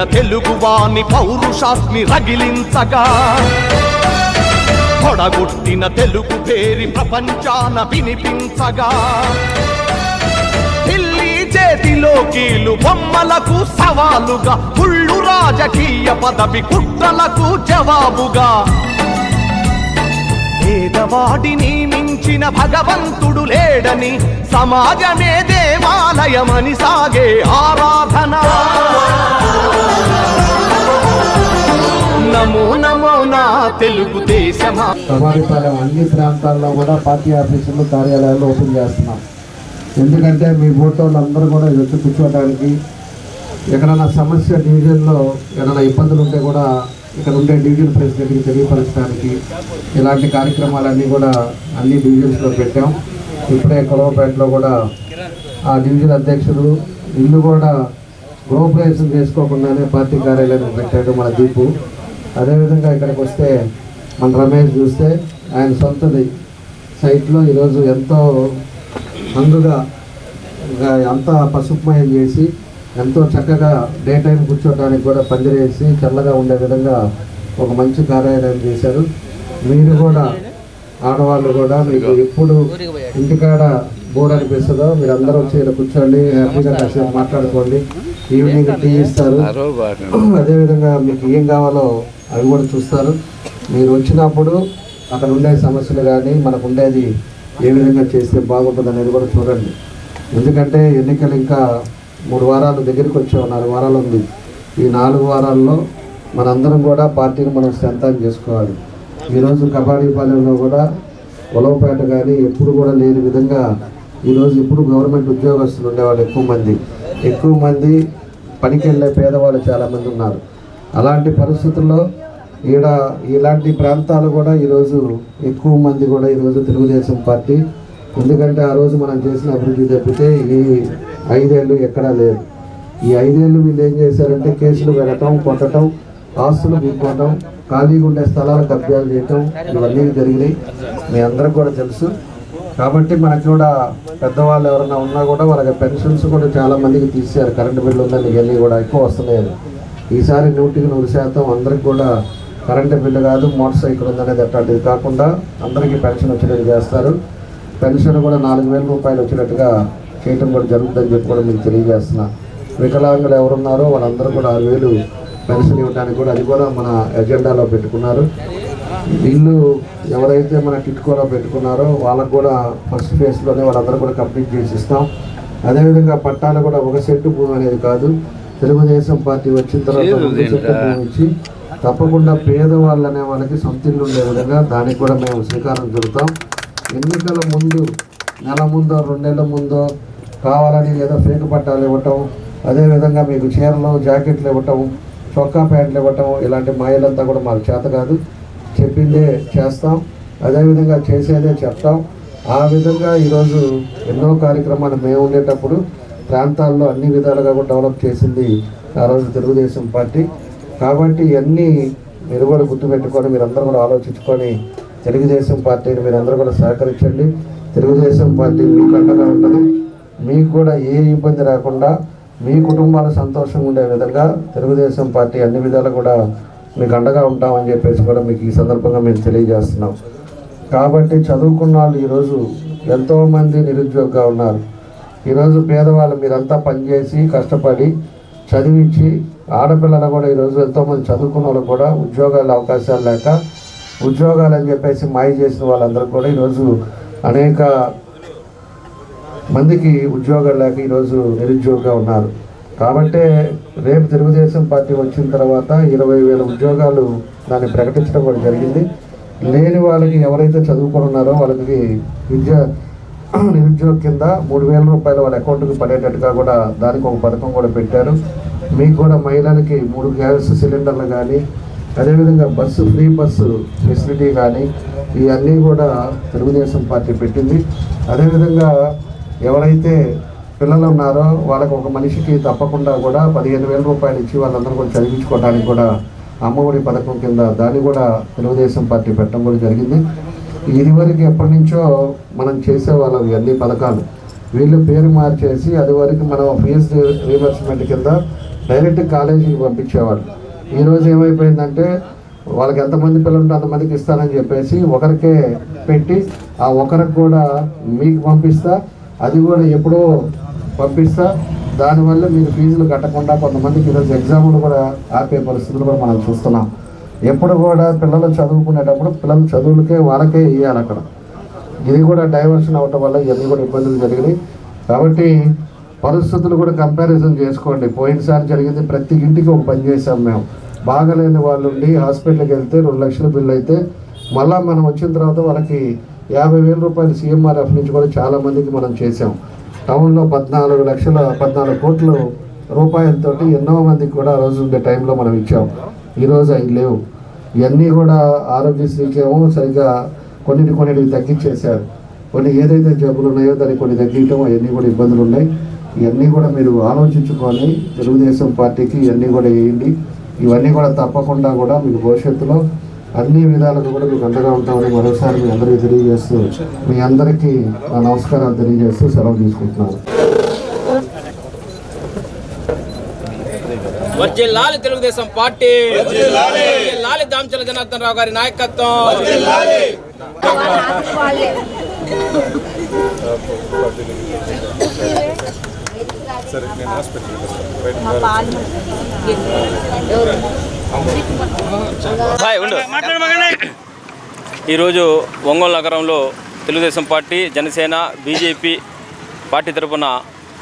పొడిగట్టిన తెలుగువాని పౌరుషాస్మి రగిలించగా. పొడగొట్టిన తెలుగు పేరి ప్రపంచాన వినిపించగా. ఢిల్లీ చేతిలో కీలు బొమ్మలకు సవాలుగా కుళ్ళు రాజకీయ పదవి కుట్రలకు జవాబుగా. పేదవాడిని మించిన భగవంతుడు లేడని సమాజమే దేవాలయమని సాగే ఆరాధన. నమో నమో నా తెలుగుదేశమా సమాధిపాలెం అన్ని ప్రాంతాల్లో కూడా పార్టీ ఆఫీసులు కార్యాలయాలు ఓపెన్ చేస్తున్నాం. ఎందుకంటే మీ ఫోటోలు అందరూ కూడా వచ్చి కూర్చోవడానికి ఎక్కడైనా సమస్య డివిజన్లో ఏదైనా ఇబ్బందులు ఉంటే కూడా ఇక్కడ ఉండే డివిజన్ ప్రెసిడెంట్కి తెలియపరచడానికి ఇలాంటి కార్యక్రమాలన్నీ కూడా అన్ని డివిజన్స్లో పెట్టాం. ఇప్పుడే కొలవపేటలో కూడా ఆ డివిజన్ అధ్యక్షుడు ఇల్లు కూడా గృహప్రవేశం చేసుకోకుండానే పార్టీ కార్యాలయం పెట్టాడు మన దీపు. అదేవిధంగా ఇక్కడికి వస్తే మన రమేష్ చూస్తే ఆయన సొంతది. సైట్లో ఈరోజు ఎంతో అందుగా అంతా పసుపుమయం చేసి ఎంతో చక్కగా డే టైం కూర్చోడానికి కూడా పందిరేసి చల్లగా ఉండే విధంగా ఒక మంచి కార్యాలయం చేశారు. మీరు కూడా ఆడవాళ్ళు కూడా మీకు ఎప్పుడు ఇంటికాడ బోర్ అనిపిస్తుందో మీరు అందరూ వచ్చి కూర్చోండి హ్యాపీగా కాసేపు మాట్లాడుకోండి. ఈవినింగ్ టీ ఇస్తారు. అదేవిధంగా మీకు ఏం కావాలో అవి కూడా చూస్తారు. మీరు వచ్చినప్పుడు అక్కడ ఉండే సమస్యలు కానీ మనకు ఉండేది ఏ విధంగా చేస్తే బాగుంటుంది అనేది కూడా చూడండి. ఎందుకంటే ఎన్నికలు ఇంకా మూడు వారాలు దగ్గరికి వచ్చావు నాలుగు వారాలు ఉంది. ఈ నాలుగు వారాల్లో మనందరం కూడా పార్టీని మనం స్ట్రెంథన్ చేసుకోవాలి. ఈరోజు కబాడీ పాలెంలో కూడా ఉలవపేట కానీ ఎప్పుడు కూడా లేని విధంగా ఈరోజు ఇప్పుడు గవర్నమెంట్ ఉద్యోగస్తులు ఉండేవాళ్ళు ఎక్కువ మంది. ఎక్కువ మంది పనికి వెళ్ళే పేదవాళ్ళు చాలామంది ఉన్నారు. అలాంటి పరిస్థితుల్లో ఈడ ఇలాంటి ప్రాంతాలు కూడా ఈరోజు ఎక్కువ మంది కూడా ఈరోజు తెలుగుదేశం పార్టీ. ఎందుకంటే ఆ రోజు మనం చేసిన అభివృద్ధి తప్పితే ఈ ఐదేళ్ళు ఎక్కడా లేదు. ఈ ఐదేళ్ళు వీళ్ళు ఏం చేశారంటే కేసులు పెరగటం కొట్టడం ఆస్తులు బీక్కోవడం ఖాళీగా ఉండే స్థలాలు కబ్జాలు చేయటం ఇవన్నీ జరిగినాయి. మీ అందరికి కూడా తెలుసు. కాబట్టి మనకి కూడా పెద్దవాళ్ళు ఎవరైనా ఉన్నా కూడా వాళ్ళకి పెన్షన్స్ కూడా చాలా మందికి కరెంటు బిల్లు ఉందని ఇవన్నీ కూడా ఎక్కువ వస్తున్నాయి ఈసారి నూటికి నూరు శాతం అందరికి కూడా కరెంటు బిల్లు కాదు మోటార్ సైకిల్ ఉందనేది అట్లాంటిది కాకుండా అందరికీ పెన్షన్ వచ్చేటట్టు చేస్తారు. పెన్షన్ కూడా నాలుగు వేల రూపాయలు వచ్చేటట్టుగా చేయటం కూడా జరుగుతుందని చెప్పి కూడా మీకు తెలియజేస్తున్నా. వికలాంగులు ఎవరున్నారో వాళ్ళందరూ కూడా ఆరు వేలు పెన్షన్ ఇవ్వడానికి కూడా అది కూడా మన ఎజెండాలో పెట్టుకున్నారు. ఇల్లు ఎవరైతే మన టిట్కోలో పెట్టుకున్నారో వాళ్ళకు కూడా ఫస్ట్ ఫేజ్లోనే వాళ్ళందరూ కూడా కంప్లీట్ చేసి ఇస్తాం. అదేవిధంగా పట్టాలు కూడా ఒక సెంటు భూమి అనేది కాదు. తెలుగుదేశం పార్టీ వచ్చిన తర్వాత రెండు సెంటు భూమి ఇచ్చి తప్పకుండా పేదవాళ్ళు అనే వాళ్ళకి సొంత ఇల్లు ఉండే విధంగా దానికి కూడా మేము శ్రీకారం చుడతాం. ఎన్నికల ముందు నెల ముందో రెండు నెలల ముందో కావాలని ఏదో ఫేక్ పట్టాలు ఇవ్వటం అదేవిధంగా మీకు చీరలు జాకెట్లు ఇవ్వటం చొక్కా ప్యాంట్లు ఇవ్వటం ఇలాంటి మాయలంతా కూడా మాకు చేత కాదు. చెప్పిందే చేస్తాం. అదేవిధంగా చేసేదే చెప్తాం. ఆ విధంగా ఈరోజు ఎన్నో కార్యక్రమాలు మేము ఉండేటప్పుడు ప్రాంతాల్లో అన్ని విధాలుగా కూడా డెవలప్ చేసింది ఆ రోజు తెలుగుదేశం పార్టీ. కాబట్టి ఇవన్నీ మీరు కూడా గుర్తుపెట్టుకొని మీరందరూ కూడా ఆలోచించుకొని తెలుగుదేశం పార్టీని మీరందరూ కూడా సహకరించండి. తెలుగుదేశం పార్టీ మీకు అండగా ఉంటుంది. మీకు కూడా ఏ ఇబ్బంది రాకుండా మీ కుటుంబాలు సంతోషంగా ఉండే విధంగా తెలుగుదేశం పార్టీ అన్ని విధాలు కూడా మీకు అండగా ఉంటామని చెప్పేసి కూడా మీకు ఈ సందర్భంగా మేము తెలియజేస్తున్నాం. కాబట్టి చదువుకున్న వాళ్ళు ఈరోజు ఎంతోమంది నిరుద్యోగంగా ఉన్నారు. ఈరోజు పేదవాళ్ళు మీరంతా పనిచేసి కష్టపడి చదివించి ఆడపిల్లలు కూడా ఈరోజు ఎంతోమంది చదువుకున్న వాళ్ళు కూడా ఉద్యోగాల అవకాశాలు లేక ఉద్యోగాలు అని చెప్పేసి మాయ చేసిన వాళ్ళందరూ కూడా ఈరోజు అనేక మందికి ఉద్యోగాలు లేక ఈరోజు నిరుద్యోగంగా ఉన్నారు. కాబట్టే రేపు తెలుగుదేశం పార్టీ వచ్చిన తర్వాత ఇరవై వేల ఉద్యోగాలు దాన్ని ప్రకటించడం కూడా జరిగింది. లేని వాళ్ళకి ఎవరైతే చదువుకొని ఉన్నారో వాళ్ళకి విద్య నిరుద్యోగ కింద మూడు వేల రూపాయలు వాళ్ళ అకౌంట్కి పడేటట్టుగా కూడా దానికి ఒక పథకం కూడా పెట్టారు. మీకు కూడా మహిళలకి మూడు గ్యాస్ సిలిండర్లు కానీ అదేవిధంగా బస్సు ఫ్రీ బస్సు ఫెసిలిటీ కానీ ఇవన్నీ కూడా తెలుగుదేశం పార్టీ పెట్టింది. అదేవిధంగా ఎవరైతే పిల్లలు ఉన్నారో వాళ్ళకు ఒక మనిషికి తప్పకుండా కూడా పదిహేను వేల రూపాయలు ఇచ్చి వాళ్ళందరూ కూడా చదివించుకోవడానికి కూడా అమ్మఒడి పథకం కింద దాన్ని కూడా తెలుగుదేశం పార్టీ పెట్టడం కూడా జరిగింది. ఇదివరకు ఎప్పటి నుంచో మనం చేసేవాళ్ళం ఇవన్నీ పథకాలు. వీళ్ళు పేరు మార్చేసి అది వరకు మనం ఫీజు రీఎంబర్స్మెంట్ కింద డైరెక్ట్ కాలేజీకి పంపించేవాళ్ళు. ఈరోజు ఏమైపోయిందంటే వాళ్ళకి ఎంతమంది పిల్లలు ఉంటే అంతమందికి ఇస్తానని చెప్పేసి ఒకరికే పెట్టి ఆ ఒకరికి కూడా మీకు పంపిస్తా అది కూడా ఎప్పుడో పంపిస్తా. దానివల్ల మీరు ఫీజులు కట్టకుండా కొంతమందికి ఈరోజు ఎగ్జాములు కూడా ఆపే పరిస్థితులు కూడా మనం చూస్తున్నాం. ఎప్పుడు కూడా పిల్లలు చదువుకునేటప్పుడు పిల్లల చదువులకే వాళ్ళకే ఇవ్వాలి అక్కడ. ఇది కూడా డైవర్షన్ అవటం వల్ల ఇవన్నీ కూడా ఇబ్బందులు జరిగినాయి. కాబట్టి పరిస్థితులు కూడా కంపారిజన్ చేసుకోండి. పోయినసారి జరిగింది ప్రతి ఇంటికి ఒక పని చేసాం మేము. బాగలేని వాళ్ళు ఉండి హాస్పిటల్కి వెళ్తే రెండు లక్షల బిల్లు అయితే మళ్ళీ మనం వచ్చిన తర్వాత వాళ్ళకి యాభై వేల రూపాయలు సీఎంఆర్ఎఫ్ నుంచి కూడా చాలా మందికి మనం చేసాం టౌన్లో పద్నాలుగు లక్షల పద్నాలుగు కోట్ల రూపాయలతోటి ఎన్నో మందికి కూడా ఆ రోజు ఉండే టైంలో మనం ఇచ్చాం. ఈరోజు అవి లేవు. ఇవన్నీ కూడా ఆరోగ్యశ్రీకేమో సరిగ్గా కొన్నిటి కొన్నిటికి తగ్గించేశారు. కొన్ని ఏదైతే జబ్బులు ఉన్నాయో దానికి కొన్ని తగ్గించడం అవన్నీ కూడా ఇబ్బందులు ఉన్నాయి. ఇవన్నీ కూడా మీరు ఆలోచించుకొని తెలుగుదేశం పార్టీకి ఇవన్నీ కూడా వేయండి. ఇవన్నీ కూడా తప్పకుండా కూడా మీకు భవిష్యత్తులో అన్ని విధాలుగా కూడా మీకు అండగా ఉంటామని మరోసారి మీ అందరికీ తెలియజేస్తూ మీ అందరికీ నా నమస్కారాలు తెలియజేస్తూ సెలవు తీసుకుంటున్నాను. వర్జిల్లాలి తెలుగుదేశం పార్టీ. వర్జిల్లాలి. దామచల జనార్దన్ రావు గారి నాయకత్వం. బాయ్ ఉండు. ఈరోజు ఒంగోలు నగరంలో Telugu Desam party Janasena BJP party తరఫున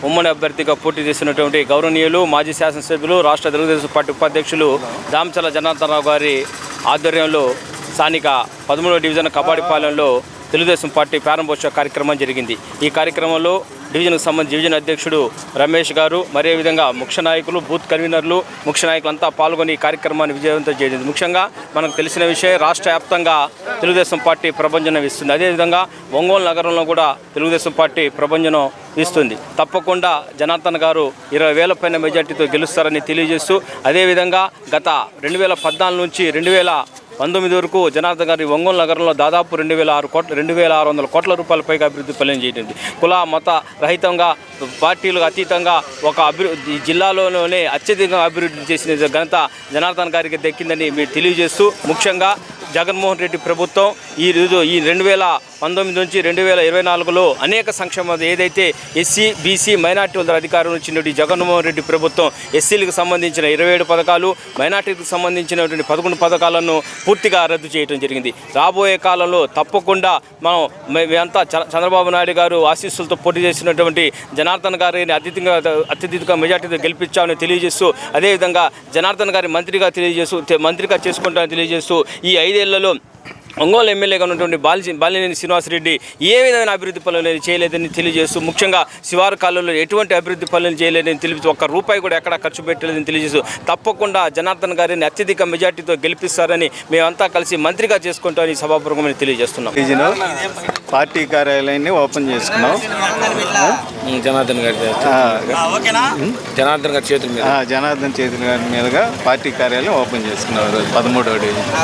ఉమ్మడి అభ్యర్థిగా పోటీ చేసినటువంటి గౌరవనీయులు మాజీ శాసనసభ్యులు రాష్ట్ర తెలుగుదేశం పార్టీ ఉపాధ్యక్షులు దామచల జనార్దన్ రావు గారి ఆధ్వర్యంలో స్థానిక పదమూడవ డివిజన్ కబాడిపాలెంలో తెలుగుదేశం పార్టీ ప్రారంభోత్సవ కార్యక్రమం జరిగింది. ఈ కార్యక్రమంలో డివిజన్కు సంబంధించి డివిజన్ అధ్యక్షుడు రమేష్ గారు మరే విధంగా ముఖ్య నాయకులు బూత్ కన్వీనర్లు ముఖ్య నాయకులంతా పాల్గొని ఈ కార్యక్రమాన్ని విజయవంతం చేసింది ముఖ్యంగా మనకు తెలిసిన విషయం రాష్ట్ర వ్యాప్తంగా తెలుగుదేశం పార్టీ ప్రభంజనం ఇస్తుంది. అదేవిధంగా ఒంగోలు నగరంలో కూడా తెలుగుదేశం పార్టీ ప్రభంజనం ఇస్తుంది. తప్పకుండా జనార్దన్ గారు ఇరవై వేల పైన మెజార్టీతో గెలుస్తారని తెలియజేస్తూ అదేవిధంగా గత రెండు వేల పద్నాలుగు నుంచి రెండు వేల పంతొమ్మిది వరకు జనార్దన్ గారి ఒంగోలు నగరంలో దాదాపు రెండు వేల ఆరు కోట్ల రెండు వేల ఆరు వందల కోట్ల రూపాయల పైగా అభివృద్ధి పనులు చేయడం కుల మత రహితంగా పార్టీలకు అతీతంగా ఒక అభివృద్ధి జిల్లాలోనే అత్యధికంగా అభివృద్ధి చేసిన ఘనత జనార్దన్ గారికి దక్కిందని మీరు తెలియజేస్తూ ముఖ్యంగా జగన్మోహన్ రెడ్డి ప్రభుత్వం ఈ రోజు ఈ రెండు వేల పంతొమ్మిది నుంచి రెండు వేల ఇరవై నాలుగులో అనేక సంక్షేమ ఏదైతే ఎస్సీ బీసీ మైనార్టీ వాళ్ళ అధికారం వచ్చినటువంటి జగన్మోహన్ రెడ్డి ప్రభుత్వం ఎస్సీలకు సంబంధించిన ఇరవై ఏడు పథకాలు మైనార్టీలకు సంబంధించినటువంటి పదకొండు పథకాలను పూర్తిగా రద్దు చేయడం జరిగింది. రాబోయే కాలంలో తప్పకుండా మనం మే- మేమంతా చ- చంద్రబాబు నాయుడు గారు ఆశీస్సులతో పోటీ చేసినటువంటి జనార్దన్ గారిని అత్యధికంగా అత్యధిక మెజార్టీతో గెలిపించామని తెలియజేస్తూ అదేవిధంగా జనార్దన్ గారి మంత్రిగా తెలియజేస్తూ మంత్రిగా చేసుకుంటామని తెలియజేస్తూ ఈ ఐదు ఐదేళ్ళలో ఒంగోలు ఎమ్మెల్యేగా ఉన్నటువంటి బాలి బాలినేని శ్రీనివాసరెడ్డి ఏ విధమైన అభివృద్ధి పనులు చేయలేదని తెలియజేస్తూ ముఖ్యంగా శివారు కాలంలో ఎటువంటి అభివృద్ధి పనులు చేయలేదని తెలియజేస్తూ ఒక్క రూపాయి కూడా ఎక్కడ ఖర్చు పెట్టలేదని తెలియజేస్తూ తప్పకుండా జనార్దన్ గారిని అత్యధిక మెజార్టీతో గెలిపిస్తారని మేమంతా కలిసి మంత్రిగా చేసుకుంటామని సభాపూర్వకమని తెలియజేస్తున్నాం. పార్టీ కార్యాలయాన్ని ఓపెన్ చేసుకున్నాం. జనార్దన్ గారి ఆ, జనార్దన్ గారి చేతుల మీద. ఆ, జనార్దన్ చేతుల గారి మీదుగా పార్టీ కార్యాలయం ఓపెన్ చేసుకున్నాం పదమూడవ డివిజన్